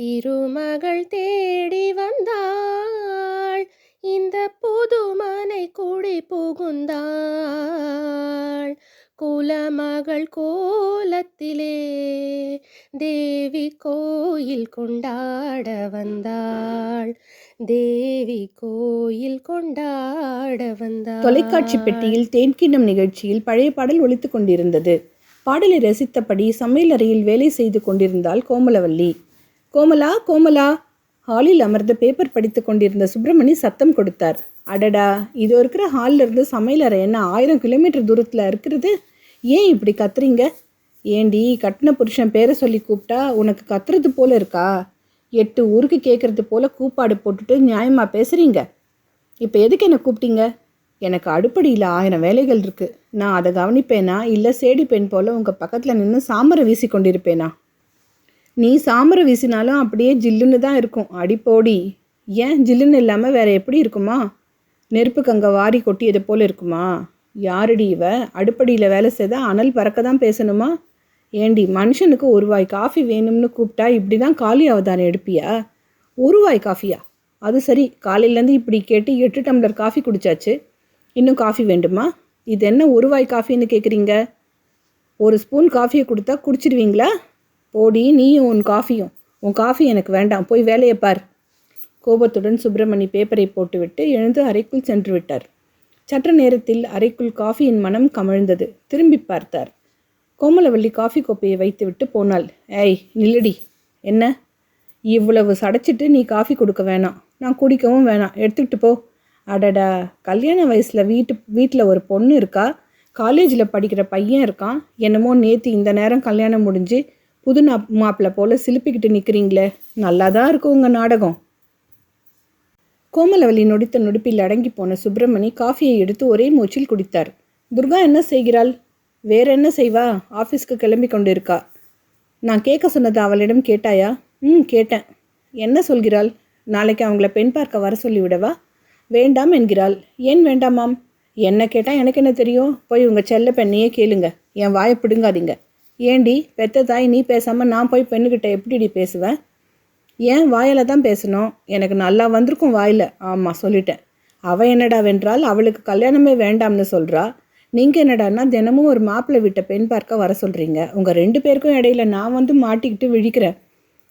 திருமகள் தேடி வந்தாள். இந்த புதுமனை குடி புகுந்தாள். குலமகள் கோலத்திலே தேவி கோயில் கொண்டாட வந்தாள். தேவி கோயில் கொண்டாட வந்தாள். தொலைக்காட்சி பெட்டியில் தேன்கிண்ணம் நிகழ்ச்சியில் பழைய பாடல் ஒலித்துக் கொண்டிருந்தது. பாடலை ரசித்தபடி சமையலறையில் வேலை செய்து கொண்டிருந்தாள் கோமலவல்லி. கோமலா கோமலா. ஹாலில் அமர்ந்து பேப்பர் படித்து கொண்டிருந்த சுப்பிரமணி சத்தம் கொடுத்தார். அடடா இது இருக்கிற ஹாலில் இருந்து சமையலறை என்ன ஆயிரம் கிலோமீட்டர் தூரத்தில் இருக்கிறது? ஏன் இப்படி கத்துறீங்க? ஏண்டி கட்டின புருஷன் பேரை சொல்லி கூப்பிட்டா உனக்கு கத்துறது போல இருக்கா? எட்டு ஊருக்கு கேட்கறது போல கூப்பாடு போட்டுட்டு நியாயமாக பேசுகிறீங்க இப்போ எதுக்கு என்னை கூப்பிட்டீங்க? எனக்கு அடுப்படியில் ஆயிரம் வேலைகள் இருக்குது நான் அதை கவனிப்பேனா? இல்லை சேடி பெண் போல் உங்கள் பக்கத்தில் நின்று சாமரை வீசி கொண்டிருப்பேனா? நீ சாமரை வீசினாலும் அப்படியே ஜில்லுன்னு தான் இருக்கும். அடிப்போடி ஏன் ஜில்லுன்னு இல்லாமல் வேற எப்படி இருக்குமா? நெருப்பு கங்க வாரி கொட்டியது போல் இருக்குமா? யாரடி இவ? அடுப்படியில் வேலை செய்தால் அனல் பறக்க தான் பேசணுமா? ஏண்டி மனுஷனுக்கு ஒரு வாய் காஃபி வேணும்னு கூப்பிட்டா இப்படி தான் காலி அவதானம் எடுப்பியா? ஒரு வாய் காஃபியா? அது சரி காலையிலேருந்து இப்படி கேட்டு எட்டு டம்ளர் காஃபி குடிச்சாச்சு. இன்னும் காஃபி வேண்டுமா? இது என்ன ஒரு வாய் காஃபின்னு கேட்குறீங்க ஒரு ஸ்பூன் காஃபியை கொடுத்தா குடிச்சிடுவீங்களா போடி நீயும் உன் காஃபியும். உன் காஃபி எனக்கு வேண்டாம். போய் வேலையை பார். கோபத்துடன் சுப்பிரமணி பேப்பரை போட்டுவிட்டு எழுந்து அறைக்குள் சென்று விட்டார். சற்று நேரத்தில் அறைக்குள் காஃபியின் மனம் கமழ்ந்தது. திரும்பி பார்த்தார். கோமலவள்ளி காஃபி கோப்பையை வைத்துவிட்டு போனாள். ஏய் நில்லடி. என்ன? இவ்வளவு சடைச்சிட்டு நீ காஃபி கொடுக்க வேணாம். நான் குடிக்கவும் வேணாம். எடுத்துக்கிட்டு போ. அடடா. கல்யாண வயசில் வீட்டு வீட்டில் ஒரு பொண்ணு இருக்கா? காலேஜில் படிக்கிற பையன் இருக்கான். என்னமோ நேற்று இந்த நேரம் கல்யாணம் முடிஞ்சு புது நா மாப்பிள்ளை போல் சிலுப்பிக்கிட்டு நிற்கிறீங்களே நல்லா தான் இருக்கும் உங்கள் நாடகம். கோமலவலி நொடித்த நொடிப்பில் அடங்கி போன சுப்பிரமணி காஃபியை எடுத்து ஒரே மூச்சில் குடித்தார். துர்கா என்ன செய்கிறாள்? வேற என்ன செய்வா? ஆஃபீஸ்க்கு கிளம்பி கொண்டு இருக்கா நான் கேட்க சொன்னதை அவளிடம் கேட்டாயா? ம் கேட்டேன். என்ன சொல்கிறாள்? நாளைக்கு அவங்கள பெண் பார்க்க வர சொல்லிவிடவா வேண்டாம் என்கிறாள். ஏன் வேண்டாமாம்? என்ன கேட்டால் எனக்கு என்ன தெரியும்? போய் உங்கள் செல்ல பெண்ணையே கேளுங்க. என் வாயை பிடுங்காதீங்க. ஏண்டி பெத்த தாய் நீ பேசாமல் நான் போய் பெண்ணுக்கிட்ட எப்படிடி பேசுவேன் ஏன் வாயில் தான் பேசணும்? எனக்கு நல்லா வந்திருக்கும் வாயில். ஆமாம் சொல்லிட்டேன். அவள் என்னடா வென்றால்? அவளுக்கு கல்யாணமே வேண்டாம்னு சொல்கிறா நீங்கள் என்னடான்னா தினமும் ஒரு மாப்பிள்ளை வீட்டை பெண் பார்க்க வர சொல்கிறீங்க உங்கள் ரெண்டு பேருக்கும் இடையில நான் வந்து மாட்டிக்கிட்டு விழிக்கிறேன்.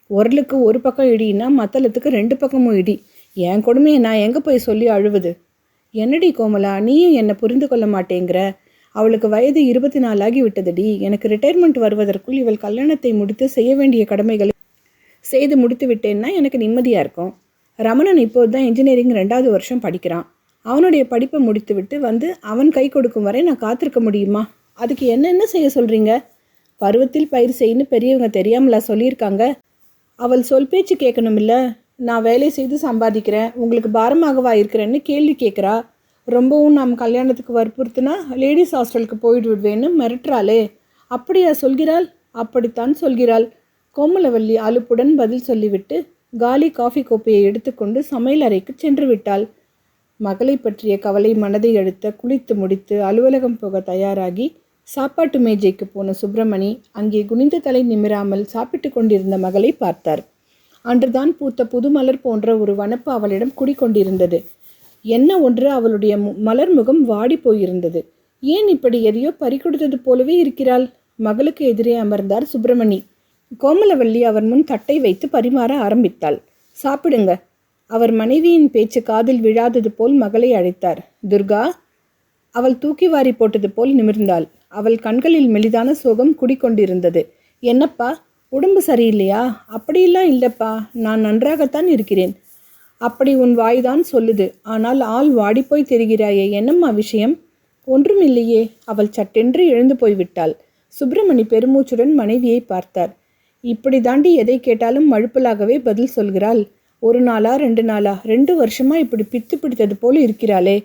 உரலுக்கு ஒரு பக்கம் இடின்னா மத்தளத்துக்கு ரெண்டு பக்கமும் இடி. என் கொடுமையை நான் எங்கே போய் சொல்லி அழுவது? என்னடி கோமலா நீயும் என்னை புரிந்து கொள்ள மாட்டேங்கிற? அவளுக்கு வயது இருபத்தி நாலாகி விட்டதுடி எனக்கு ரிட்டையர்மெண்ட் வருவதற்குள் இவள் கல்யாணத்தை முடித்து செய்ய வேண்டிய கடமைகளை செய்து முடித்து விட்டேன்னா எனக்கு நிம்மதியாக இருக்கும். ரமணன் இப்போது தான் இன்ஜினியரிங் ரெண்டாவது வருஷம் படிக்கிறான். அவனுடைய படிப்பை முடித்துவிட்டு வந்து அவன் கை கொடுக்கும் வரை நான் காத்திருக்க முடியுமா? அதுக்கு என்னென்ன செய்ய சொல்கிறீங்க பருவத்தில் பயிர் செய்யன்னு பெரியவங்க தெரியாமலா சொல்லியிருக்காங்க? அவள் சொல் பேச்சு கேட்கணுமில்ல நான் வேலை செய்து சம்பாதிக்கிறேன். உங்களுக்கு பாரமாகவா இருக்கிறேன்னு கேள்வி கேட்குறா. ரொம்பவும் நாம் கல்யாணத்துக்கு வற்புறுத்தினா லேடிஸ் ஹாஸ்டலுக்கு போயிட்டு விடுவேன்னு மிரட்டுறாளே. அப்படியா சொல்கிறாள்? அப்படித்தான் சொல்கிறாள். கோமலவல்லி அலுப்புடன் பதில் சொல்லிவிட்டு காலி காஃபி கோப்பையை எடுத்துக்கொண்டு சமையல் அறைக்கு சென்று விட்டாள். மகளை பற்றிய கவலை மனதை அழுத்த குளித்து முடித்து அலுவலகம் போக தயாராகி சாப்பாட்டு மேஜைக்கு போன சுப்பிரமணி அங்கே குனிந்த தலை நிமிராமல் சாப்பிட்டு கொண்டிருந்த மகளை பார்த்தார். அன்றுதான் பூத்த புதுமலர் போன்ற ஒரு வனப்பு அவளிடம் குடிக்கொண்டிருந்தது. என்ன ஒன்று அவளுடைய மு- மலர் முகம் வாடி போயிருந்தது. ஏன் இப்படி எதையோ பறிகொடுத்தது போலவே இருக்கிறாள்? மகளுக்கு எதிரே அமர்ந்தார் சுப்பிரமணி. கோமலவல்லி அவர் முன் தட்டை வைத்து பரிமாற ஆரம்பித்தாள். சாப்பிடுங்க. அவர் மனைவியின் பேச்சு காதில் விழாதது போல் மகளை அழைத்தார். துர்கா? அவள் தூக்கி வாரி போட்டது போல் நிமிர்ந்தாள். அவள் கண்களில் மெலிதான சோகம் குடிக்கொண்டிருந்தது. என்னப்பா? உடம்பு சரியில்லையா? அப்படியெல்லாம் இல்லைப்பா. நான் நன்றாகத்தான் இருக்கிறேன். அப்படி உன் வாய்தான் சொல்லுது. ஆனால் ஆள் வாடிப்போய் தெரிகிறாயே என்னம்மா விஷயம்? ஒன்றும் இல்லையே அவள் சட்டென்று எழுந்து போய்விட்டாள். சுப்பிரமணி பெருமூச்சுடன் மனைவியை பார்த்தார். இப்படி தாண்டி எதை கேட்டாலும் மழுப்பலாகவே பதில் சொல்கிறாள். ஒரு நாளா ரெண்டு நாளா ரெண்டு வருஷமா இப்படி பித்து பிடித்தது போல இருக்கிறாளே.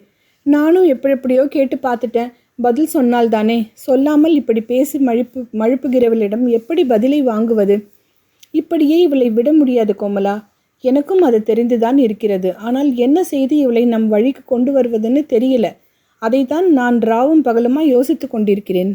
நானும் எப்படி எப்படியோ கேட்டு பார்த்துட்டேன். பதில் சொன்னால் தானே சொல்லாமல் இப்படி பேசி மழுப்பு மழுப்புகிறவளிடம் எப்படி பதிலை வாங்குவது? இப்படியே இவளை விட முடியாது கோமலா. எனக்கும் அது தெரிந்துதான் இருக்கிறது. ஆனால் என்ன செய்து இவளை நம் வழிக்கு கொண்டு வருவதுன்னு தெரியல. அதைத்தான் நான் ராவும் பகலுமா யோசித்து கொண்டிருக்கிறேன்.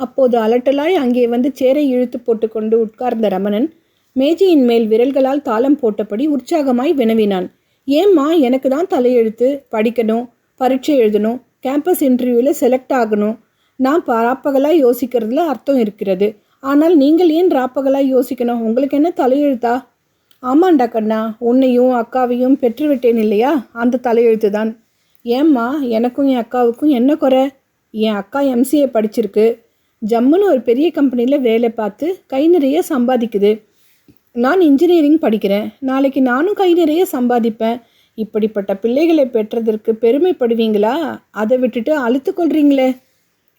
அப்போது அலட்டலாய் அங்கே வந்து சேரை இழுத்து போட்டுக்கொண்டு உட்கார்ந்த ரமணன் மேஜையின் மேல் விரல்களால் தாளம் போட்டபடி உற்சாகமாய் வினவினான். ஏம்மா எனக்கு தான் தலையெழுத்து? படிக்கணும் பரீட்சை எழுதணும் கேம்பஸ் இன்டர்வியூவில் செலக்ட் ஆகணும். நான் ராப்பகலாக யோசிக்கிறதுல அர்த்தம் இருக்கிறது. ஆனால் நீங்கள் ஏன் ராப்பகலாக யோசிக்கணும்? உங்களுக்கு என்ன தலையெழுத்தா? ஆமாண்டா கண்ணா உன்னையும் அக்காவையும் பெற்றுவிட்டேன் இல்லையா? அந்த தலையெழுத்து தான் ஏம்மா எனக்கும் என் அக்காவுக்கும் என்ன குறை? என் அக்கா எம்சிஏ படிச்சிருக்கு. ஜம்முன்னு ஒரு பெரிய கம்பெனியில் வேலை பார்த்து கை நிறைய சம்பாதிக்குது. நான் இன்ஜினியரிங் படிக்கிறேன். நாளைக்கு நானும் கை நிறைய சம்பாதிப்பேன். இப்படிப்பட்ட பிள்ளைகளை பெற்றதற்கு பெருமைப்படுவீங்களா? அதை விட்டுட்டு அழுத்து கொள்றீங்களே.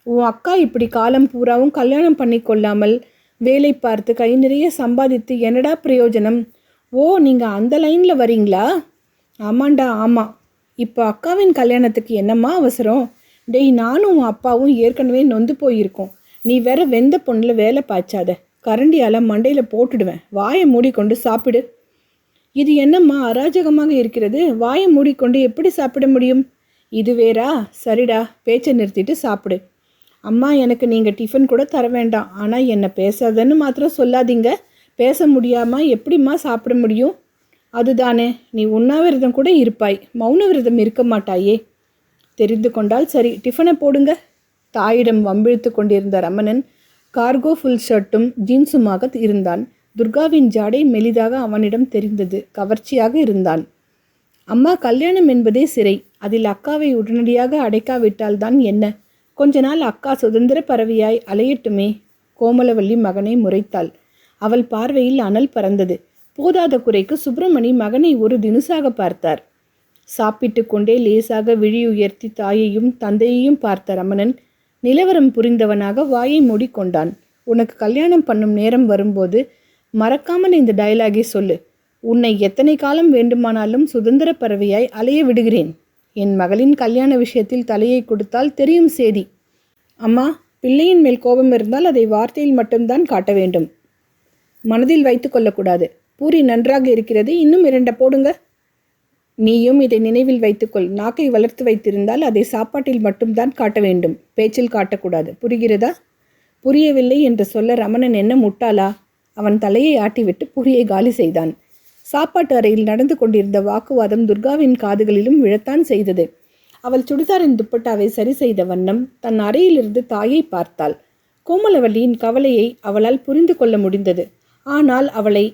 உன் அக்கா இப்படி காலம் பூராவும் கல்யாணம் பண்ணி கொள்ளாமல் வேலை பார்த்து கை நிறைய சம்பாதித்து என்னடா பிரயோஜனம்? ஓ நீங்கள் அந்த லைனில் வரீங்களா? ஆமாண்டா ஆமாம் இப்போ அக்காவின் கல்யாணத்துக்கு என்னம்மா அவசரம்? டெய் நானும் உன் அப்பாவும் ஏற்கனவே நொந்து போயிருக்கோம். நீ வேற வெந்த பொண்ணில் வேலை பாய்ச்சாத. கரண்டியால் மண்டையில் போட்டுடுவேன். வாயை மூடிக்கொண்டு சாப்பிடு. இது என்னம்மா அராஜகமாக இருக்கிறது? வாயை மூடிக்கொண்டு எப்படி சாப்பிட முடியும்? இது வேறா? சரிடா பேச்சை நிறுத்திட்டு சாப்பிடு. அம்மா எனக்கு நீங்கள் டிஃபன் கூட தர வேண்டாம். ஆனால் என்னை பேசாதன்னு மாத்திரம் சொல்லாதீங்க. பேச முடியாமல் எப்படிம்மா சாப்பிட முடியும்? அதுதானே நீ உண்ணாவிரதம் கூட இருப்பாய். மௌன விரதம் இருக்க மாட்டாயே. தெரிந்து கொண்டால் சரி டிஃபனை போடுங்க. தாயிடம் வம்பிழுத்து கொண்டிருந்த ரமணன் கார்கோ ஃபுல் ஷர்ட்டும் ஜீன்ஸுமாக இருந்தான். துர்காவின் ஜாடை மெலிதாக அவனிடம் தெரிந்தது. கவர்ச்சியாக இருந்தான். அம்மா கல்யாணம் என்பதே சிறை. அதில் அக்காவை உடனடியாக அடைக்காவிட்டால்தான் என்ன? கொஞ்ச நாள் அக்கா சுதந்திர பறவையாய் அலையட்டுமே. கோமலவல்லி மகனை முறைத்தாள். அவள் பார்வையில் அனல் பறந்தது. போதாத குறைக்கு சுப்பிரமணி மகனை ஒரு தினுசாக பார்த்தார். சாப்பிட்டு கொண்டே லேசாக விழி உயர்த்தி தாயையும் தந்தையையும் பார்த்த ரமணன் நிலவரம் புரிந்தவனாக வாயை மூடிக்கொண்டான் உனக்கு கல்யாணம் பண்ணும் நேரம் வரும்போது மறக்காமல் இந்த டயலாகை சொல்லு. உன்னை எத்தனை காலம் வேண்டுமானாலும் சுதந்திர பறவையாய் அலைய விடுகிறேன். என் மகளின் கல்யாண விஷயத்தில் தலையை கொடுத்தால் தெரியும் சேதி. அம்மா பிள்ளையின் மேல் கோபம் இருந்தால் அதை வார்த்தையில் மட்டும்தான் காட்ட வேண்டும். மனதில் வைத்து கொள்ளக்கூடாது. பூரி நன்றாக இருக்கிறது. இன்னும் இரண்ட போடுங்க. நீயும் இதை நினைவில் வைத்துக்கொள். நாக்கை வளர்த்து வைத்திருந்தால் அதை சாப்பாட்டில் மட்டும்தான் காட்ட வேண்டும். பேச்சில் காட்டக்கூடாது. புரிகிறதா? புரியவில்லை என்று சொல்ல ரமணன் என்ன முட்டாளா? அவன் தலையை ஆட்டிவிட்டு பூரியை காலி செய்தான். சாப்பாட்டு அறையில் நடந்து கொண்டிருந்த வாக்குவாதம் துர்காவின் காதுகளிலும் விழத்தான் செய்தது. அவள் சுடிதாரின் துப்பட்டாவை சரி செய்த வண்ணம் தன் அறையிலிருந்து தாயை பார்த்தாள். கோமலவல்லியின் கவலையை அவளால் புரிந்து கொள்ள முடிந்தது. ஆனால் அவளை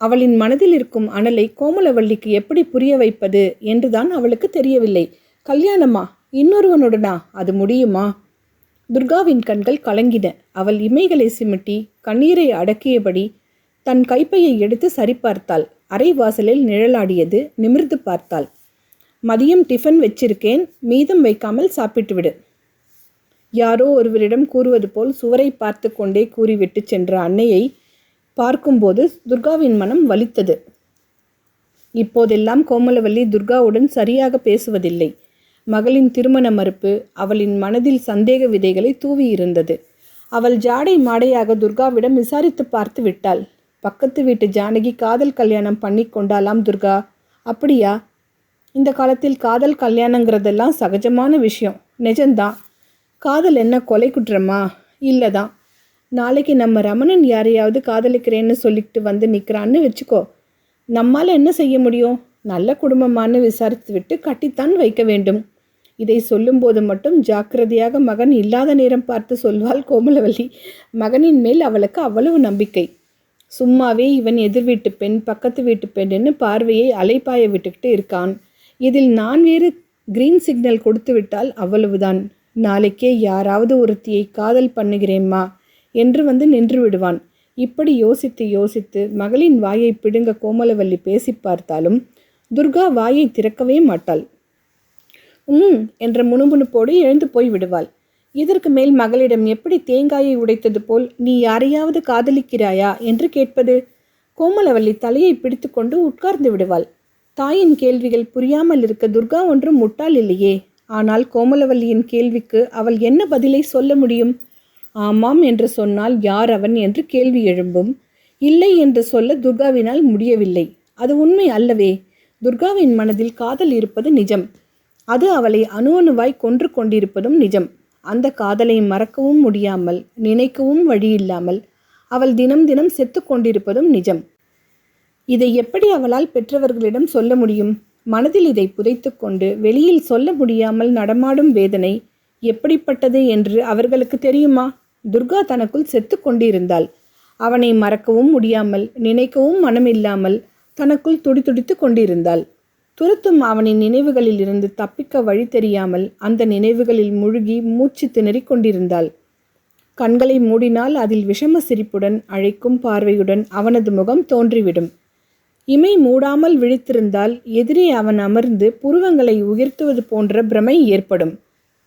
அவளின் மனதில் இருக்கும் அனலை கோமலவல்லிக்கு எப்படி புரிய வைப்பது என்றுதான் அவளுக்கு தெரியவில்லை. கல்யாணமா இன்னொருவனுடனா? அது முடியுமா? துர்காவின் கண்கள் கலங்கின. அவள் இமைகளை சிமிட்டி கண்ணீரை அடக்கியபடி தன் கைப்பையை எடுத்து சரிபார்த்தாள். அரை வாசலில் நிழலாடியது நிமிர்ந்து பார்த்தாள். மதியம் டிஃபன் வச்சிருக்கேன் மீதம் வைக்காமல் சாப்பிட்டு விடு யாரோ ஒருவரிடம் கூறுவது போல் சுவரை பார்த்து கொண்டே கூறிவிட்டு சென்ற அன்னையை பார்க்கும்போது துர்காவின் மனம் வலித்தது. இப்போதெல்லாம் கோமலவல்லி துர்காவுடன் சரியாக பேசுவதில்லை. மகளின் திருமண மறுப்பு அவளின் மனதில் சந்தேக விதைகளை தூவி இருந்தது அவள் ஜாடை மாடையாக துர்காவிடம் விசாரித்து பார்த்து விட்டாள். பக்கத்து வீட்டு ஜானகி காதல் கல்யாணம் பண்ணி கொண்டாலாம் துர்கா. அப்படியா? இந்த காலத்தில் காதல் கல்யாணங்கிறதெல்லாம் சகஜமான விஷயம். நிஜம்தான். காதல் என்ன கொலை குற்றமா? இல்லை தான் நாளைக்கு நம்ம ரமணன் யாரையாவது காதலிக்கிறேன்னு சொல்லிட்டு வந்து நிற்கிறான்னு வச்சுக்கோ. நம்மால் என்ன செய்ய முடியும்? நல்ல குடும்பமானு விசாரித்து விட்டு கட்டித்தான் வைக்க வேண்டும். இதை சொல்லும்போது மட்டும் ஜாக்கிரதையாக மகன் இல்லாத நேரம் பார்த்து சொல்வாள் கோமலவல்லி. மகனின் மேல் அவளுக்கு அவ்வளவு நம்பிக்கை. சும்மாவே இவன் எதிர் வீட்டு பெண் பக்கத்து வீட்டு பெண்ணுன்னு பார்வையை அலைப்பாய விட்டுக்கிட்டு இருக்கான். இதில் நான் வேறு கிரீன் சிக்னல் கொடுத்து விட்டால் அவ்வளவுதான். நாளைக்கே யாராவது ஒருத்தியை காதல் பண்ணுகிறேம்மா. என்று வந்து நின்று விடுவான். இப்படி யோசித்து யோசித்து மகளின் வாயை பிடுங்க கோமலவல்லி பேசி பார்த்தாலும் துர்கா வாயை திறக்கவே மாட்டாள். உம் என்ற முணுமுணுப்போடு எழுந்து போய் விடுவாள். இதற்கு மேல் மகளிடம் எப்படி தேங்காயை உடைத்தது போல் நீ யாரையாவது காதலிக்கிறாயா என்று கேட்பது? கோமலவல்லி தலையை பிடித்துக்கொண்டு உட்கார்ந்து விடுவாள். தாயின் கேள்விகள் புரியாமல் இருக்க துர்கா ஒன்றும் முட்டாள் இல்லையே. ஆனால் கோமலவல்லியின் கேள்விக்கு அவள் என்ன பதிலை சொல்ல முடியும்? ஆமாம் என்று சொன்னால் யார் அவன் என்று கேள்வி எழும்பும். இல்லை என்று சொல்ல துர்காவினால் முடியவில்லை. அது உண்மை அல்லவே. துர்காவின் மனதில் காதல் இருப்பது நிஜம். அது அவளை அணு அணுவாய் கொன்று கொண்டிருப்பதும் நிஜம். அந்த காதலை மறக்கவும் முடியாமல் நினைக்கவும் வழியில்லாமல் அவள் தினம் தினம் செத்து கொண்டிருப்பதும் நிஜம். இதை எப்படி அவளால் பெற்றவர்களிடம் சொல்ல முடியும்? மனதில் இதை புதைத்துக்கொண்டு வெளியில் சொல்ல முடியாமல் நடமாடும் வேதனை எப்படிப்பட்டது என்று அவர்களுக்கு தெரியுமா? துர்கா தனக்குள் செத்து கொண்டிருந்தாள். அவனை மறக்கவும் முடியாமல் நினைக்கவும் மனமில்லாமல் தனக்குள் துடிதுடித்து கொண்டிருந்தாள். துரத்தும் அவனின் நினைவுகளில் இருந்து தப்பிக்க வழி தெரியாமல் அந்த நினைவுகளில் முழுகி மூச்சு திணறிக் கொண்டிருந்தாள். கண்களை மூடினால் அதில் விஷம சிரிப்புடன் அழைக்கும் பார்வையுடன் அவனது முகம் தோன்றிவிடும். இமை மூடாமல் விழித்திருந்தால் எதிரே அவன் அமர்ந்து புருவங்களை உயர்த்துவது போன்ற பிரமை ஏற்படும்.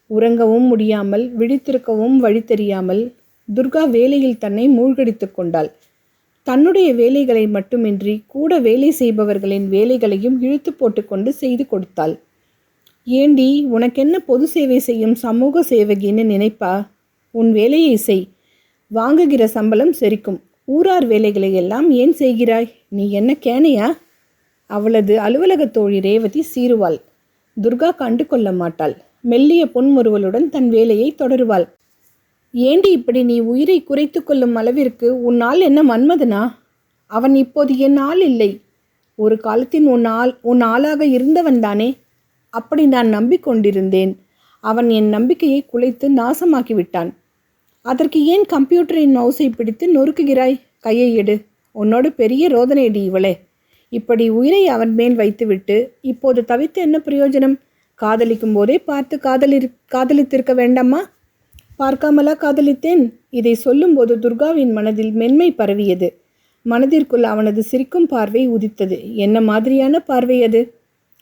உறங்கவும் முடியாமல் விழித்திருக்கவும் வழி தெரியாமல் துர்கா வேலையில் தன்னை மூழ்கடித்து கொண்டாள். தன்னுடைய வேலைகளை மட்டுமின்றி கூட வேலை செய்பவர்களின் வேலைகளையும் இழுத்து போட்டுக்கொண்டு செய்து கொடுத்தாள். ஏண்டி உனக்கென்ன பொது சேவை செய்யும் சமூக சேவகின்னு நினைப்பா? உன் வேலையை செய். வாங்குகிற சம்பளம் செரிக்கும். ஊரார் வேலைகளை எல்லாம் ஏன் செய்கிறாய்? நீ என்ன கேனையா? அவளது அலுவலகத் தோழி ரேவதி சீருவாள் துர்கா கண்டு கொள்ள மாட்டாள். மெல்லிய பொன்முறுவலுடன் தன் வேலையை தொடருவாள். ஏண்டி இப்படி நீ உயிரை குறைத்து கொள்ளும் அளவிற்கு உன்னால் என்ன மன்மதனா? அவன் இப்போது என் ஆள் இல்லை. ஒரு காலத்தின் உன் ஆள் உன் ஆளாக இருந்தவன் தானே. அப்படி நான் நம்பிக்கொண்டிருந்தேன். அவன் என் நம்பிக்கையை குலைத்து நாசமாக்கி விட்டான் அதற்கு ஏன் கம்ப்யூட்டரின் மவுஸை பிடித்து நொறுக்குகிறாய்? கையை எடு. உன்னோடு பெரிய ரோதனையடி இவளே. இப்படி உயிரை அவன் மேல் வைத்துவிட்டு இப்போது தவித்து என்ன பிரயோஜனம்? காதலிக்கும் போதே பார்த்து காதலி காதலித்திருக்க வேண்டாமா? பார்க்காமலா காதலித்தேன்? இதை சொல்லும்போது துர்காவின் மனதில் மென்மை பரவியது. மனதிற்குள் அவனது சிரிக்கும் பார்வை உதித்தது. என்ன மாதிரியான பார்வை அது?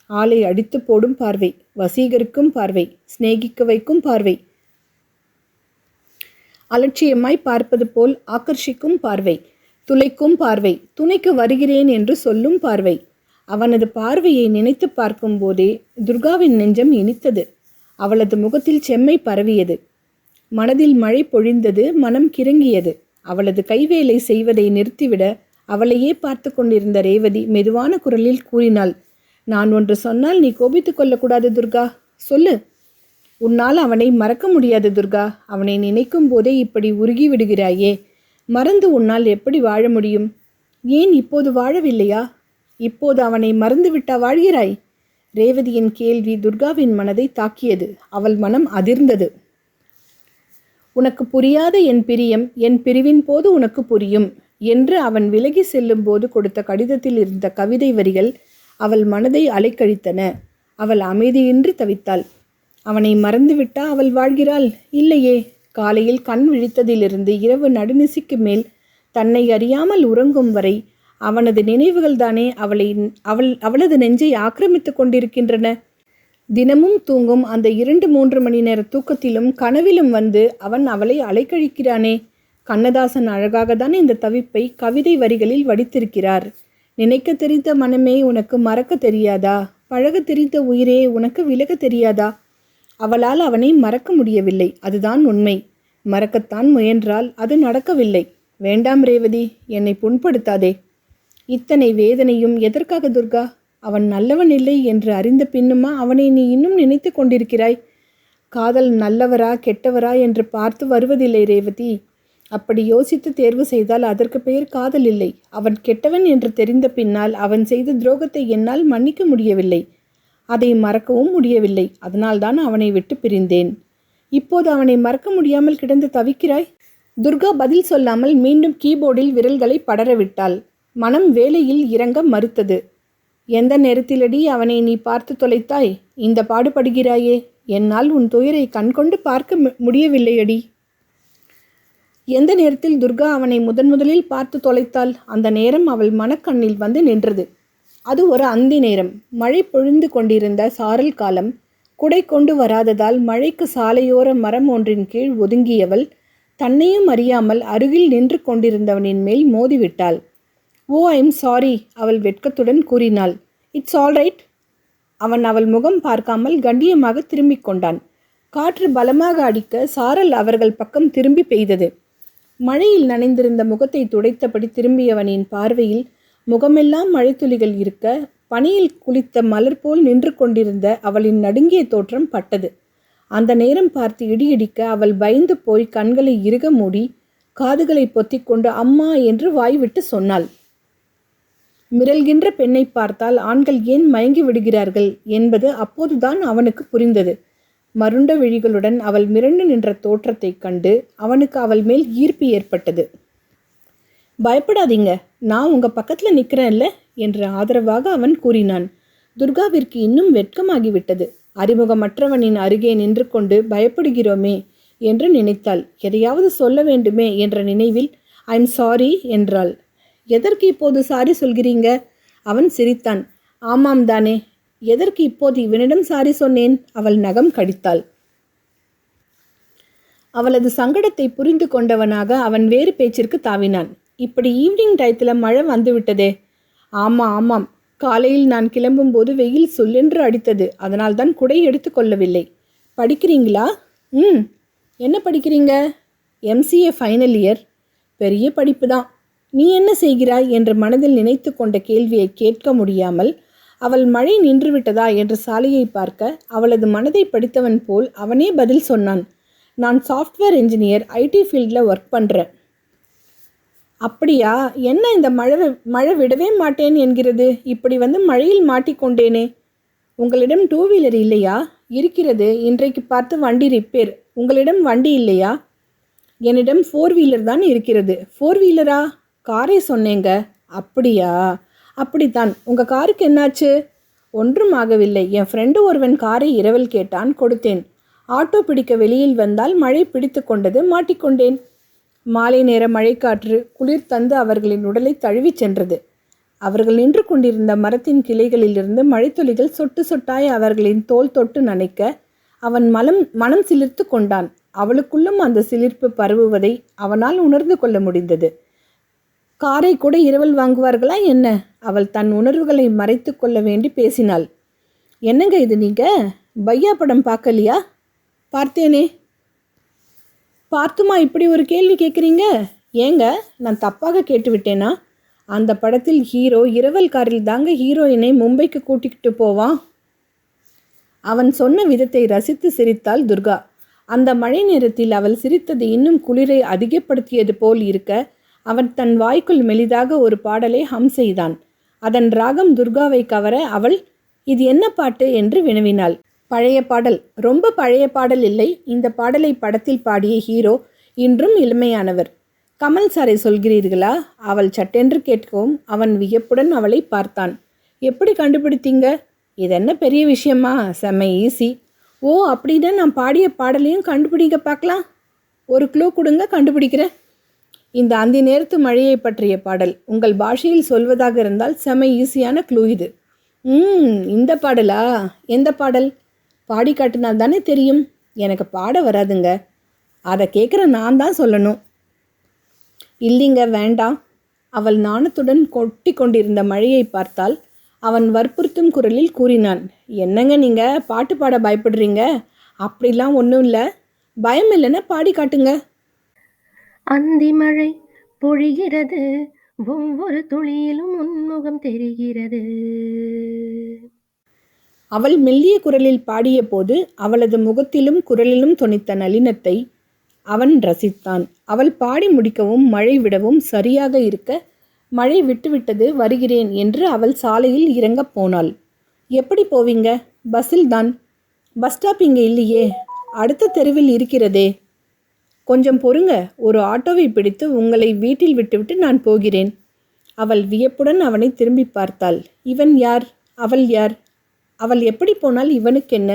ஆளை அடித்து போடும் பார்வை வசீகரிக்கும் பார்வை சிநேகிக்க வைக்கும் பார்வை. அலட்சியமாய் பார்ப்பது போல் ஆக்கர்ஷிக்கும் பார்வை துளைக்கும் பார்வை துணைக்கு வருகிறேன் என்று சொல்லும் பார்வை. அவனது பார்வையை நினைத்து பார்க்கும்போதே துர்காவின் நெஞ்சம் இனித்தது. அவளது முகத்தில் செம்மை பரவியது. மனதில் மழை பொழிந்தது மனம் கிறங்கியது. அவளது கைவேலை செய்வதை நிறுத்திவிட அவளையே பார்த்து கொண்டிருந்த ரேவதி மெதுவான குரலில் கூறினாள் நான் ஒன்று சொன்னால் நீ கோபித்துக் கொள்ளக்கூடாது துர்கா. சொல்லு. உன்னால் அவனை மறக்க முடியாது துர்கா. அவனை நினைக்கும் போதே இப்படி உருகி விடுகிறாயே. மறந்து உன்னால் எப்படி வாழ முடியும்? ஏன் இப்போது வாழவில்லையா? இப்போது அவனை மறந்துவிட்டா வாழ்கிறாய் ரேவதியின் கேள்வி துர்காவின் மனதை தாக்கியது. அவள் மனம் அதிர்ந்தது. உனக்கு புரியாத என் பிரியம் என் பிரிவின் போது உனக்கு புரியும் என்று அவன் விலகி செல்லும் போது கொடுத்த கடிதத்தில் இருந்த கவிதை வரிகள் அவள் மனதை அலைக்கழித்தன. அவள் அமைதியின்றி தவித்தாள். அவனை மறந்துவிட்டா அவள் வாழ்கிறாள்? இல்லையே. காலையில் கண் விழித்ததிலிருந்து இரவு நடுநிசிக்கு மேல் தன்னை அறியாமல் உறங்கும் வரை அவனது நினைவுகள் தானே அவளை அவள் அவளது நெஞ்சை ஆக்கிரமித்துக் கொண்டிருக்கின்றன. தினமும் தூங்கும் அந்த இரண்டு மூன்று மணி நேர தூக்கத்திலும் கனவிலும் வந்து அவன் அவளை அலைக்கழிக்கிறானே. கண்ணதாசன் அழகாகத்தான் இந்த தவிப்பை கவிதை வரிகளில் வடித்திருக்கிறார். நினைக்க தெரிந்த மனமே உனக்கு மறக்க தெரியாதா? பழக தெரிந்த உயிரே உனக்கு விலக தெரியாதா? அவளால் அவனை மறக்க முடியவில்லை. அதுதான் உண்மை. மறக்கத்தான் முயன்றால் அது நடக்கவில்லை. வேண்டாம் ரேவதி என்னை புண்படுத்தாதே. இத்தனை வேதனையும் எதற்காக துர்கா? அவன் நல்லவன் இல்லை என்று அறிந்த பின்னுமா அவனை நீ இன்னும் நினைத்து கொண்டிருக்கிறாய்? காதல் நல்லவரா கெட்டவரா என்று பார்த்து வருவதில்லை ரேவதி. அப்படி யோசித்து தேர்வு செய்தால் அதற்கு பெயர் காதல் இல்லை. அவன் கெட்டவன் என்று தெரிந்த பின்னால் அவன் செய்த துரோகத்தை என்னால் மன்னிக்க முடியவில்லை. அதை மறக்கவும் முடியவில்லை. அதனால்தான் அவனை விட்டு பிரிந்தேன். இப்போது அவனை மறக்க முடியாமல் கிடந்து தவிக்கிறாய்? துர்கா பதில் சொல்லாமல் மீண்டும் கீபோர்டில் விரல்களை படரவிட்டாள் மனம் வேலையில் இறங்க மறுத்தது. எந்த நேரத்திலடி அவனை நீ பார்த்து தொலைத்தாய்? இந்த பாடுபடுகிறாயே என்னால் உன் துயரை கண்கொண்டு பார்க்க மு- முடியவில்லையடி. எந்த நேரத்தில் துர்கா அவனை முதன் முதலில் பார்த்து தொலைத்தாள் அந்த நேரம் அவள் மனக்கண்ணில் வந்து நின்றது. அது ஒரு அந்தி நேரம். மழை பொழிந்து கொண்டிருந்த சாரல் காலம் குடை கொண்டு வராததால் மழைக்கு சாலையோர மரம் ஒன்றின் கீழ் ஒதுங்கியவள் தன்னையும் அறியாமல் அருகில் நின்று கொண்டிருந்தவனின் மேல் மோதிவிட்டாள். ஓ ஐம் சாரி அவள் வெட்கத்துடன் கூறினாள். It's all right. அவன் அவள் முகம் பார்க்காமல் கண்டியமாக திரும்பிக் கொண்டான். காற்று பலமாக அடிக்க சாரல் அவர்கள் பக்கம் திரும்பி பெய்தது. மழையில் நனைந்திருந்த முகத்தை துடைத்தபடி திரும்பியவனின் பார்வையில் முகமெல்லாம் மழைத்துளிகள் இருக்க பனியில் குளித்த மலர் போல் நின்று கொண்டிருந்த அவளின் நடுங்கிய தோற்றம் பட்டது. அந்த நேரம் பார்த்து இடியிடிக்க அவள் பயந்து போய் கண்களை இறுக மூடி காதுகளை பொத்திக்கொண்டு அம்மா என்று வாய்விட்டு சொன்னாள். மிரள்கின்ற பெண்ணை பார்த்தால் ஆண்கள் ஏன் மயங்கி விடுகிறார்கள் என்பது அப்போதுதான் அவனுக்கு புரிந்தது. மருண்ட விழிகளுடன் அவள் மிரண்டு நின்ற தோற்றத்தைக் கண்டு அவனுக்கு அவள் மேல் ஈர்ப்பு ஏற்பட்டது. பயப்படாதீங்க நான் உங்கள் பக்கத்தில் நிற்கிறேன்ல என்று ஆதரவாக அவன் கூறினான். துர்காவிற்கு இன்னும் வெட்கமாகிவிட்டது. அறிமுகமற்றவனின் அருகே நின்று கொண்டு பயப்படுகிறோமே என்று நினைத்தாள். எதையாவது சொல்ல வேண்டுமே என்ற நினைவில் ஐம் சாரி என்றாள். எதற்கு இப்போது சாரி சொல்கிறீங்க? அவன் சிரித்தான். ஆமாம் தானே. எதற்கு இப்போது இவனிடம் சாரி சொன்னேன்? அவள் நகம் கடித்தாள். அவளது சங்கடத்தை புரிந்து கொண்டவனாக அவன் வேறு பேச்சிற்கு தாவினான். இப்படி ஈவினிங் டயத்தில் மழை வந்துவிட்டதே. ஆமாம் ஆமாம். காலையில் நான் கிளம்பும்போது வெயில் சொல்லென்று அடித்தது. அதனால் தான் குடை எடுத்துக்கொள்ளவில்லை படிக்கிறீங்களா? ம். என்ன படிக்கிறீங்க? எம்சிஏ ஃபைனல் இயர் பெரிய படிப்பு தான் நீ என்ன செய்கிறாய் என்று மனதில் நினைத்து கொண்ட கேள்வியை கேட்க முடியாமல் அவள் மழை நின்றுவிட்டதா? என்று சாலையை பார்க்க அவளது மனதை படித்தவன் போல் அவனே பதில் சொன்னான் நான் சாஃப்ட்வேர் இன்ஜினியர் ஐடி ஃபீல்டில் ஒர்க் பண்ணுறேன் அப்படியா? என்ன இந்த மழை மழை விடவே மாட்டேன் என்கிறது? இப்படி வந்து மழையில் மாட்டிக்கொண்டேனே. உங்களிடம் டூ வீலர் இல்லையா? இருக்கிறது. இன்றைக்கு பார்த்து வண்டி ரிப்பேர் உங்களிடம் வண்டி இல்லையா? என்னிடம் ஃபோர் வீலர் தான் இருக்கிறது. ஃபோர் வீலரா காரை சொன்னேங்க. அப்படியா? அப்படித்தான். உங்கள் காருக்கு என்னாச்சு? ஒன்றும் ஆகவில்லை. என் ஃப்ரெண்டு ஒருவன் காரை இரவல் கேட்டான். கொடுத்தேன். ஆட்டோ பிடிக்க வெளியில் வந்தால் மழை பிடித்து கொண்டது மாட்டிக்கொண்டேன். மாலை நேர மழைக்காற்று குளிர் தந்து அவர்களின் உடலை தழுவிச் சென்றது. அவர்கள் நின்று கொண்டிருந்த மரத்தின் கிளைகளிலிருந்து மழைத்துளிகள் சொட்டு சொட்டாய் அவர்களின் தோல் தொட்டு நனைக்க அவன் மலம் மனம் சிலிர்த்து கொண்டான். அவளுக்குள்ளும் அந்த சிலிர்ப்பு பரவுவதை அவனால் உணர்ந்து கொள்ள முடிந்தது. காரை கூட இரவல் வாங்குவார்களா என்ன? அவள் தன் உணர்வுகளை மறைத்து கொள்ள வேண்டி பேசினாள். என்னங்க இது நீங்க? பையா படம் பார்க்கலையா? பார்த்தேனே. பார்த்துமா இப்படி ஒரு கேள்வி கேட்குறீங்க? ஏங்க நான் தப்பாக கேட்டுவிட்டேனா? அந்த படத்தில் ஹீரோ இரவல் காரில் தாங்க ஹீரோயினை மும்பைக்கு கூட்டிக்கிட்டு போவான். அவன் சொன்ன விதத்தை ரசித்து சிரித்தாள் துர்கா. அந்த மழை நேரத்தில் அவள் சிரித்தது இன்னும் குளிரை அதிகப்படுத்தியது போல் இருக்க அவன் தன் வாய்க்குள் மெலிதாக ஒரு பாடலை ஹம் செய்தான். அதன் ராகம் துர்காவை கவர அவள் இது என்ன பாட்டு என்று வினவினாள். பழைய பாடல். ரொம்ப பழைய பாடல் இல்லை. இந்த பாடலை படத்தில் பாடிய ஹீரோ இன்றும் இளமையானவர். கமல் சாரை சொல்கிறீர்களா அவள் சட்டென்று கேட்கவும் அவன் வியப்புடன் அவளை பார்த்தான். எப்படி கண்டுபிடித்தீங்க? இதென்ன பெரிய விஷயமா? செம்ம ஈஸி. ஓ அப்படின்னா நான் பாடிய பாடலையும் கண்டுபிடிக்க பார்க்கலாம். ஒரு கிலோ கொடுங்க கண்டுபிடிக்கிறேன். இந்த அந்தி நேரத்து மழையை பற்றிய பாடல் உங்கள் பாஷையில் சொல்வதாக இருந்தால் செம ஈஸியான க்ளூ இது. ம் இந்த பாடலா? எந்த பாடல்? பாடி காட்டினால் தானே தெரியும். எனக்கு பாட வராதுங்க. அதை கேட்குற நான் தான் சொல்லணும். இல்லைங்க வேண்டாம். அவள் நாணத்துடன் கொட்டி கொண்டிருந்த மழையை பார்த்தால் அவன் வற்புறுத்தும் குரலில் கூறினான் என்னங்க நீங்கள் பாட்டு பாட பயப்படுறீங்க? அப்படிலாம் ஒன்றும் இல்லை. பயம் இல்லைன்னா பாடி காட்டுங்க. அந்தி மழை பொழிகிறது ஒவ்வொரு துளியிலும் உன்முகம் தெரிகிறது. அவள் மெல்லிய குரலில் பாடிய போது அவளது முகத்திலும் குரலிலும் துணித்த நளினத்தை அவன் ரசித்தான். அவள் பாடி முடிக்கவும் மழை விடவும் சரியாக இருக்க மழை விட்டுவிட்டது வருகிறேன் என்று அவள் சாலையில் இறங்கப் போனாள். எப்படி போவீங்க? பஸ்ஸில் தான் பஸ் ஸ்டாப் இங்கே இல்லையே. அடுத்த தெருவில் இருக்கிறதே. கொஞ்சம் பொறுங்க ஒரு ஆட்டோவை பிடித்து உங்களை வீட்டில் விட்டுவிட்டு நான் போகிறேன். அவள் வியப்புடன் அவனை திரும்பி பார்த்தாள். இவன் யார்? அவள் யார்? அவள் எப்படி போனால் இவனுக்கு என்ன?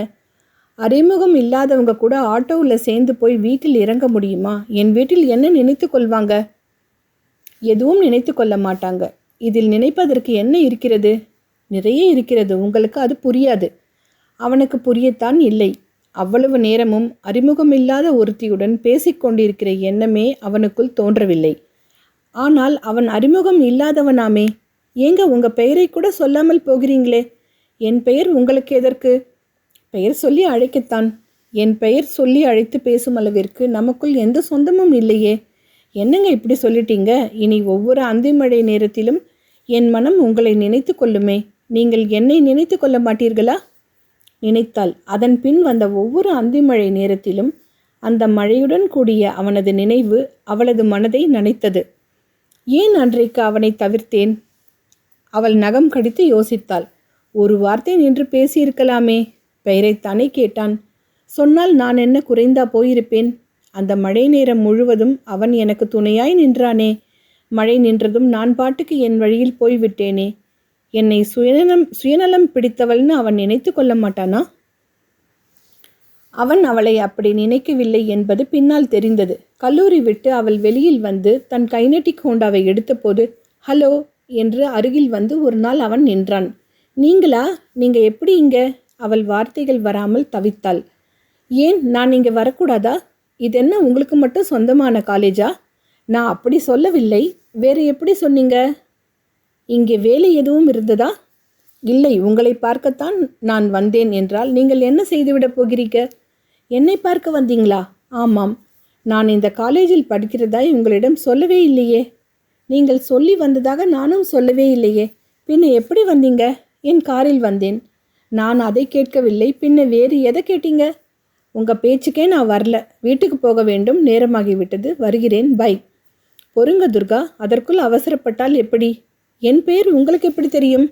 அறிமுகம் இல்லாதவங்க கூட ஆட்டோவில் சேர்ந்து போய் வீட்டில் இறங்க முடியுமா? என் வீட்டில் என்ன நினைத்து கொள்வாங்க? எதுவும் நினைத்து கொள்ள மாட்டாங்க. இதில் நினைப்பதற்கு என்ன இருக்கிறது? நிறைய இருக்கிறது. உங்களுக்கு அது புரியாது. அவனுக்கு புரியத்தான் இல்லை. அவ்வளவு நேரமும் அறிமுகமில்லாத ஒருத்தியுடன் பேசிக்கொண்டிருக்கிற எண்ணமே அவனுக்குள் தோன்றவில்லை. ஆனால் அவன் அறிமுகம் இல்லாதவனாமே. ஏங்க உங்க பெயரை கூட சொல்லாமல் போகிறீங்களே? என் பெயர் உங்களுக்கு எதற்கு? பெயர் சொல்லி அழைக்கத்தான். என் பெயர் சொல்லி அழைத்து பேசும் அளவிற்கு நமக்குள் எந்த சொந்தமும் இல்லையே. என்னங்க இப்படி சொல்லிட்டீங்க? இனி ஒவ்வொரு அந்திமழை நேரத்திலும் என் மனம் உங்களை நினைத்து கொள்ளுமே. நீங்கள் என்னை நினைத்து கொள்ள மாட்டீர்களா? நினைத்தாள் அதன் பின் வந்த ஒவ்வொரு அந்திமழை நேரத்திலும் அந்த மழையுடன் கூடிய அவனது நினைவு அவளது மனதை நனைத்தது. ஏன் அன்றைக்கு அவனை தவிர்த்தேன்? அவள் நகம் கடித்து யோசித்தாள். ஒரு வார்த்தை நின்று பேசியிருக்கலாமே பெயரைத்தானே கேட்டான். சொன்னால் நான் என்ன குறைந்தா போயிருப்பேன்? அந்த மழை நேரம் முழுவதும் அவன் எனக்கு துணையாய் நின்றானே. மழை நின்றதும் நான் பாட்டுக்கு என் வழியில் போய்விட்டேனே. என்னை சுயநலம் சுயநலம் பிடித்தவள்னு அவன் நினைத்து கொள்ள மாட்டானா? அவன் அவளை அப்படி நினைக்கவில்லை என்பது பின்னால் தெரிந்தது. கல்லூரி விட்டு அவள் வெளியில் வந்து தன் கைனட்டிக் ஹோண்டாவை எடுத்தபோது ஹலோ என்று அருகில் வந்து ஒரு நாள் அவன் நின்றான். நீங்களா? நீங்க எப்படி இங்க? அவள் வார்த்தைகள் வராமல் தவித்தாள். ஏன் நான் இங்கே வரக்கூடாதா? இது என்ன உங்களுக்கு மட்டும் சொந்தமான காலேஜா? நான் அப்படி சொல்லவில்லை. வேறு எப்படி சொன்னீங்க? இங்கே வேலை எதுவும் இருந்ததா? இல்லை உங்களை பார்க்கத்தான் நான் வந்தேன் என்றால் நீங்கள் என்ன செய்துவிடப் போகிறீங்க? என்னை பார்க்க வந்தீங்களா? ஆமாம். நான் இந்த காலேஜில் படிக்கிறதாய் உங்களிடம் சொல்லவே இல்லையே. நீங்கள் சொல்லி வந்ததாக நானும் சொல்லவே இல்லையே. பின்ன எப்படி வந்தீங்க? என் காரில் வந்தேன். நான் அதை கேட்கவில்லை. பின்ன வேறு எதை கேட்டீங்க? உங்கள் பேச்சுக்கே நான் வரல. வீட்டுக்கு போக வேண்டும். நேரமாகிவிட்டது. வருகிறேன். பை. பொறுங்க துர்கா. அதற்குள் அவசரப்பட்டால் எப்படி? என் பேர் உங்களுக்கு எப்படி தெரியும்?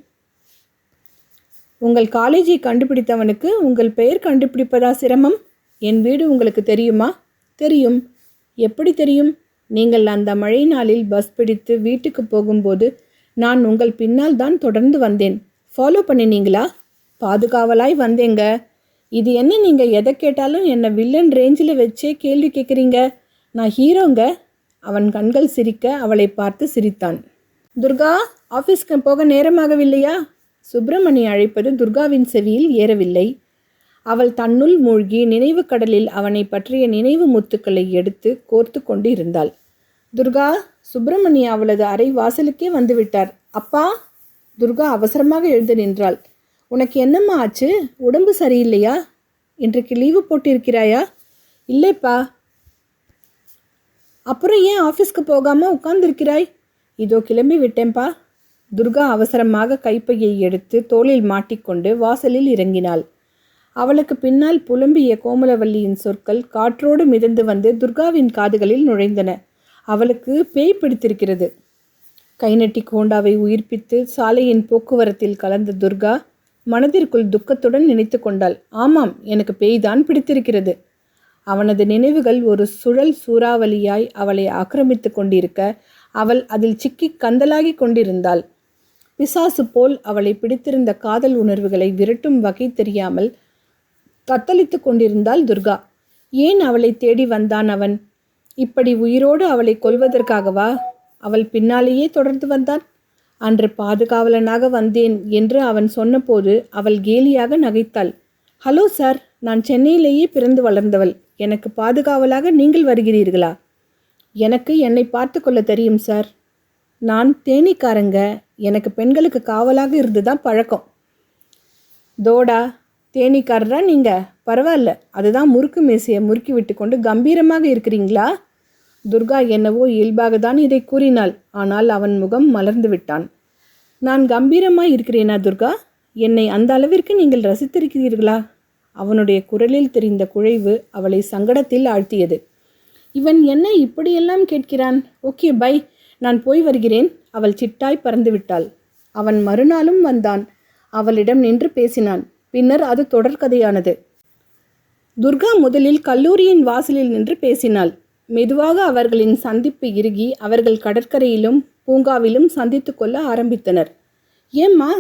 உங்கள் காலேஜை கண்டுபிடித்தவனுக்கு உங்கள் பெயர் கண்டுபிடிப்பதா சிரமம்? என் வீடு உங்களுக்கு தெரியுமா? தெரியும். எப்படி தெரியும்? நீங்கள் அந்த மழை நாளில் பஸ் பிடித்து வீட்டுக்கு போகும்போது நான் உங்கள் பின்னால் தான் தொடர்ந்து வந்தேன். ஃபாலோ பண்ணினீங்களா? பாதுகாவலாய் வந்தேங்க. இது என்ன நீங்கள் எதை கேட்டாலும் என்னை வில்லன் ரேஞ்சில் வச்சே கேள்வி கேட்குறீங்க? நான் ஹீரோங்க அவன் கண்கள் சிரிக்க அவளை பார்த்து சிரித்தான். துர்கா ஆஃபீஸ்க்கு போக நேரமாகவில்லையா? சுப்பிரமணி அழைப்பது துர்காவின் செவியில் ஏறவில்லை. அவள் தன்னுள் மூழ்கி நினைவு கடலில் அவனை பற்றிய நினைவு முத்துக்களை எடுத்து கோர்த்து கொண்டு இருந்தாள் துர்கா சுப்பிரமணி அவளது அறை வாசலுக்கே வந்துவிட்டார். அப்பா துர்கா அவசரமாக எழுந்து நின்றாள். உனக்கு என்னம்மா ஆச்சு? உடம்பு சரியில்லையா? இன்றைக்கு லீவு போட்டிருக்கிறாயா? இல்லைப்பா. அப்புறம் ஏன் ஆஃபீஸ்க்கு போகாமல் உட்கார்ந்துருக்கிறாய்? இதோ கிளம்பி விட்டேன்ப்பா துர்கா அவசரமாக கைப்பையை எடுத்து தோளில் மாட்டிக்கொண்டு வாசலில் இறங்கினாள். அவளுக்கு பின்னால் புலம்பிய கோமலவல்லியின் சொற்கள் காற்றோடு மிதந்து வந்து துர்காவின் காதுகளில் நுழைந்தன. அவளுக்கு பேய் பிடித்திருக்கிறது. கைநட்டி கோண்டாவை உயிர்ப்பித்து சாலையின் போக்குவரத்தில் கலந்த துர்கா மனதிற்குள் துக்கத்துடன் நினைத்து கொண்டாள். ஆமாம் எனக்கு பேய்தான் பிடித்திருக்கிறது. அவனது நினைவுகள் ஒரு சுழல் சூறாவளியாய் அவளை ஆக்கிரமித்து கொண்டிருக்க அவள் அதில் சிக்கி கந்தலாகி கொண்டிருந்தாள். பிசாசு போல் அவளை பிடித்திருந்த காதல் உணர்வுகளை விரட்டும் வகை தெரியாமல் தத்தளித்து கொண்டிருந்தாள் துர்கா. ஏன் அவளை தேடி வந்தான் அவன்? இப்படி உயிரோடு அவளை கொல்வதற்காகவா அவள் பின்னாலேயே தொடர்ந்து வந்தான்? அன்று பாதுகாவலனாக வந்தேன் என்று அவன் சொன்னபோது அவள் கேலியாக நகைத்தாள். ஹலோ சார் நான் சென்னையிலேயே பிறந்து வளர்ந்தவள். எனக்கு பாதுகாவலாக நீங்கள் வருகிறீர்களா? எனக்கு என்னை பார்த்து கொள்ள தெரியும் சார். நான் தேனிக்காரங்க. எனக்கு பெண்களுக்கு காவலாக இருந்து தான் பழக்கம். தோடா தேனிக்காரரா நீங்கள் பரவாயில்ல. அதுதான் முறுக்கு மேசையை முறுக்கி விட்டு கொண்டு கம்பீரமாக இருக்கிறீங்களா? துர்கா என்னவோ இயல்பாக தான் இதை கூறினாள். ஆனால் அவன் முகம் மலர்ந்து விட்டான். நான் கம்பீரமாக இருக்கிறேனா துர்கா? என்னை அந்த அளவிற்கு நீங்கள் ரசித்திருக்கிறீர்களா? அவனுடைய குரலில் தெரிந்த குழைவு அவளை சங்கடத்தில் ஆழ்த்தியது. இவன் என்ன இப்படியெல்லாம் கேட்கிறான்? Okay bye. நான் போய் வருகிறேன். அவள் சிட்டாய் பறந்து விட்டாள். அவன் மறுநாளும் வந்தான். அவளிடம் நின்று பேசினான். பின்னர் அது தொடர்கதையானது துர்கா முதலில் கல்லூரியின் வாசலில் நின்று பேசினாள். மெதுவாக அவர்களின் சந்திப்பு இறுகி அவர்கள் கடற்கரையிலும் பூங்காவிலும் சந்தித்து கொள்ள ஆரம்பித்தனர். ஏம்மா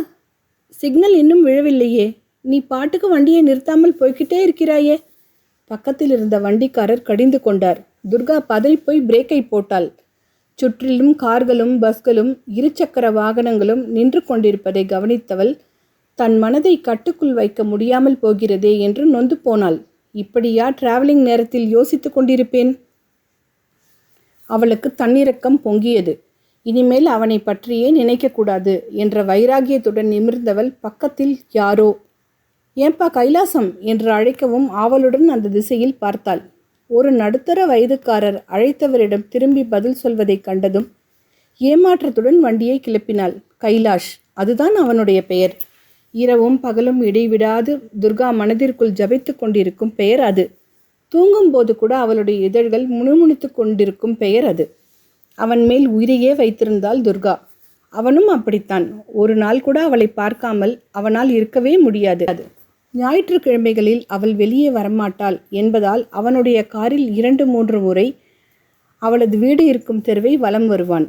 சிக்னல் இன்னும் விழவில்லையே. நீ பாட்டுக்கு வண்டியை நிறுத்தாமல் போய்கிட்டே இருக்கிறாயே. பக்கத்தில் இருந்த வண்டிக்காரர் கடிந்து கொண்டார். துர்கா பதறிப்போய் பிரேக்கை போட்டாள். சுற்றிலும் கார்களும் பஸ்களும் இருசக்கர வாகனங்களும் நின்று கொண்டிருப்பதை கவனித்தவள் தன் மனதை கட்டுக்குள் வைக்க முடியாமல் போகிறதே என்று நொந்து போனாள். இப்படியா டிராவலிங் நேரத்தில் யோசித்து கொண்டிருப்பேன்? அவளுக்கு தன்னிறக்கம் பொங்கியது. இனிமேல் அவனை பற்றியே நினைக்கக்கூடாது என்ற வைராகியத்துடன் நிமிர்ந்தவள் பக்கத்தில் யாரோ? ஏன்பா கைலாசம்? என்று அழைக்கவும் ஆவலுடன் அந்த திசையில் பார்த்தாள். ஒரு நடுத்தர வயதுக்காரர் அழைத்தவரிடம் திரும்பி பதில் சொல்வதைக் கண்டதும் ஏமாற்றத்துடன் வண்டியை கிளப்பினாள் கைலாஷ். அதுதான் அவனுடைய பெயர். இரவும் பகலும் இடைவிடாது துர்கா மனதிற்குள் ஜபித்து கொண்டிருக்கும் பெயர் அது. தூங்கும்போது கூட அவளுடைய இதழ்கள் முணுமுணுத்து கொண்டிருக்கும் பெயர் அது. அவன் மேல் உயிரையே வைத்திருந்தாள் துர்கா. அவனும் அப்படித்தான். ஒரு நாள் கூட அவளை பார்க்காமல் அவனால் இருக்கவே முடியாது. அது ஞாயிற்றுக்கிழமைகளில் அவள் வெளியே வரமாட்டாள் என்பதால் அவனுடைய காரில் இரண்டு மூன்று முறை அவளது வீடு இருக்கும் தெருவை வலம் வருவான்.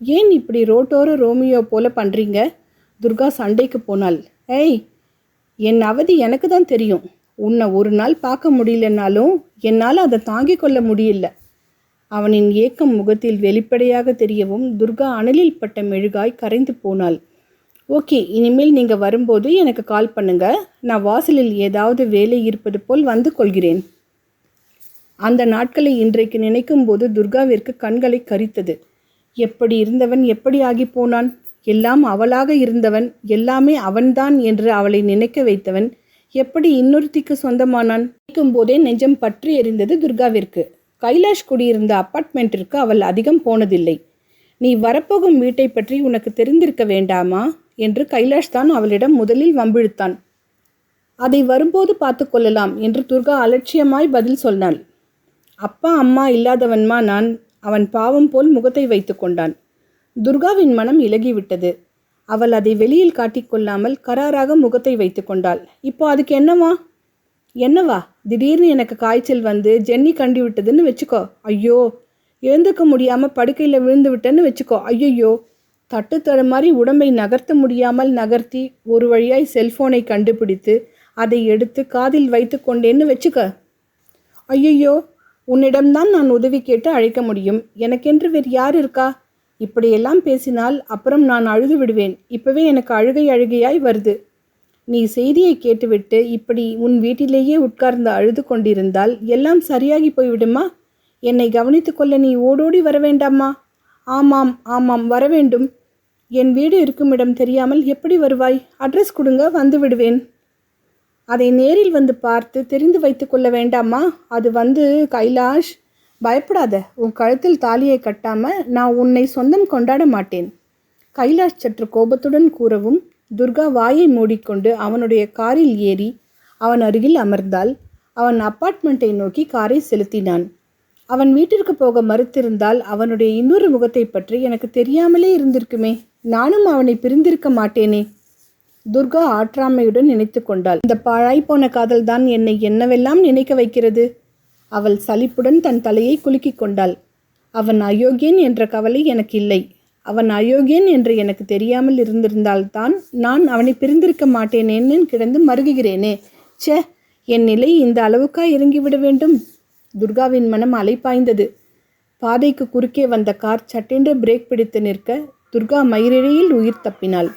ஏன் இப்படி ரோட்டோர ரோமியோ போல பண்ணுறீங்க துர்கா சண்டைக்கு போனாள். ஏய் என் அவதி எனக்கு தான் தெரியும். உன்னை ஒரு நாள் பார்க்க முடியலனாலும் என்னால் அதை தாங்கிக் கொள்ள முடியல. அவனின் ஏக்கம் முகத்தில் வெளிப்படையாக தெரியவும் துர்கா அனலில் பட்ட மெழுகாய் கரைந்து போனாள். ஓகே இனிமேல் நீங்கள் வரும்போது எனக்கு கால் பண்ணுங்க. நான் வாசலில் ஏதாவது வேலை இருப்பது போல் வந்து கொள்கிறேன். அந்த நாட்களை இன்றைக்கு நினைக்கும்போது துர்காவிற்கு கண்களை கரித்தது. எப்படி இருந்தவன் எப்படி ஆகி போனான்? எல்லாம் அவளாக இருந்தவன் எல்லாமே அவன்தான் என்று அவளை நினைக்க வைத்தவன் எப்படி இன்னொருத்திக்கு சொந்தமானான்? நினைக்கும் போதே நெஞ்சம் பற்றி எறிந்தது துர்காவிற்கு. கைலாஷ் குடியிருந்த அப்பார்ட்மெண்ட்டிற்கு அவள் அதிகம் போனதில்லை. நீ வரப்போகும் வீட்டை பற்றி உனக்கு தெரிந்திருக்க வேண்டாமா? என்று கைலாஷ் தான் அவளிடம் முதலில் வம்பிழுத்தான். அதை வரும்போது பார்த்து கொள்ளலாம் என்று துர்கா அலட்சியமாய் பதில் சொன்னாள். அப்பா அம்மா இல்லாதவன்மா நான் அவன் பாவம் போல் முகத்தை வைத்து கொண்டான். துர்காவின் மனம் இலகிவிட்டது. அவள் அதை வெளியில் காட்டிக்கொள்ளாமல் கராராக முகத்தை வைத்து கொண்டாள். இப்போ அதுக்கு என்னவா? என்னவா? திடீர்னு எனக்கு காய்ச்சல் வந்து ஜென்னி கண்டு விட்டதுன்னு வச்சுக்கோ. ஐயோ எழுந்துக்க முடியாமல் படுக்கையில் விழுந்து விட்டேன்னு வச்சுக்கோ. ஐயையோ. தட்டு மாதிரி உடம்பை நகர்த்த முடியாமல் நகர்த்தி ஒரு வழியாய் செல்ஃபோனை கண்டுபிடித்து அதை எடுத்து காதில் வைத்து கொண்டேன்னு வச்சுக்க. ஐயையோ. உன்னிடம்தான் நான் உதவி கேட்டு அழைக்க முடியும். எனக்கென்று வேறு யார் இருக்கா? இப்படியெல்லாம் பேசினால் அப்புறம் நான் அழுது விடுவேன். இப்பவே எனக்கு அழுகை அழுகையாய் வருது. நீ செய்தியை கேட்டுவிட்டு இப்படி உன் வீட்டிலேயே உட்கார்ந்து அழுது கொண்டிருந்தால் எல்லாம் சரியாகி போய்விடுமா? என்னை கவனித்துக் கொள்ள நீ ஓடோடி வர வேண்டாமா ஆமாம் ஆமாம் வரவேண்டும். என் வீடு இருக்குமிடம் தெரியாமல் எப்படி வருவாய்? அட்ரஸ் கொடுங்க வந்து விடுவேன். அதை நேரில் வந்து பார்த்து தெரிந்து வைத்து கொள்ள வேண்டாமா அது வந்து கைலாஷ் பயப்படாத. உன் கழுத்தில் தாலியை கட்டாமல் நான் உன்னை சொந்தம் கொண்டாட மாட்டேன். கைலாஷ் சற்று கோபத்துடன் கூறவும் துர்கா வாயை மூடிக்கொண்டு அவனுடைய காரில் ஏறி அவன் அருகில் அமர்ந்தால் அவன் அப்பார்ட்மெண்ட்டை நோக்கி காரை செலுத்தினான். அவன் வீட்டிற்கு போக மறுத்திருந்தால் அவனுடைய இன்னொரு முகத்தை பற்றி எனக்கு தெரியாமலே இருந்திருக்குமே. நானும் அவனை பிரிந்திருக்க மாட்டேனே. துர்கா ஆற்றாமையுடன் நினைத்து கொண்டாள். இந்த பாழாய்ப்போன காதல்தான் காதல் தான் என்னை என்னவெல்லாம் நினைக்க வைக்கிறது? அவள் சலிப்புடன் தன் தலையை குலுக்கிக் கொண்டாள். அவன் அயோக்கியன் என்ற கவலை எனக்கு இல்லை. அவன் அயோக்கியன் என்று எனக்கு தெரியாமல் இருந்திருந்தால்தான் நான் அவனை பிரிந்திருக்க மாட்டேனேன்னு கிடந்து மருகுகிறேனே ச்சே என் நிலை இந்த அளவுக்கா இறங்கிவிட வேண்டும்? துர்காவின் மனம் அலைப்பாய்ந்தது. பாதைக்கு குறுக்கே வந்த கார் சட்டென்று பிரேக் பிடித்து நிற்க துர்கா மயிரிழையில் உயிர் தப்பினாள்.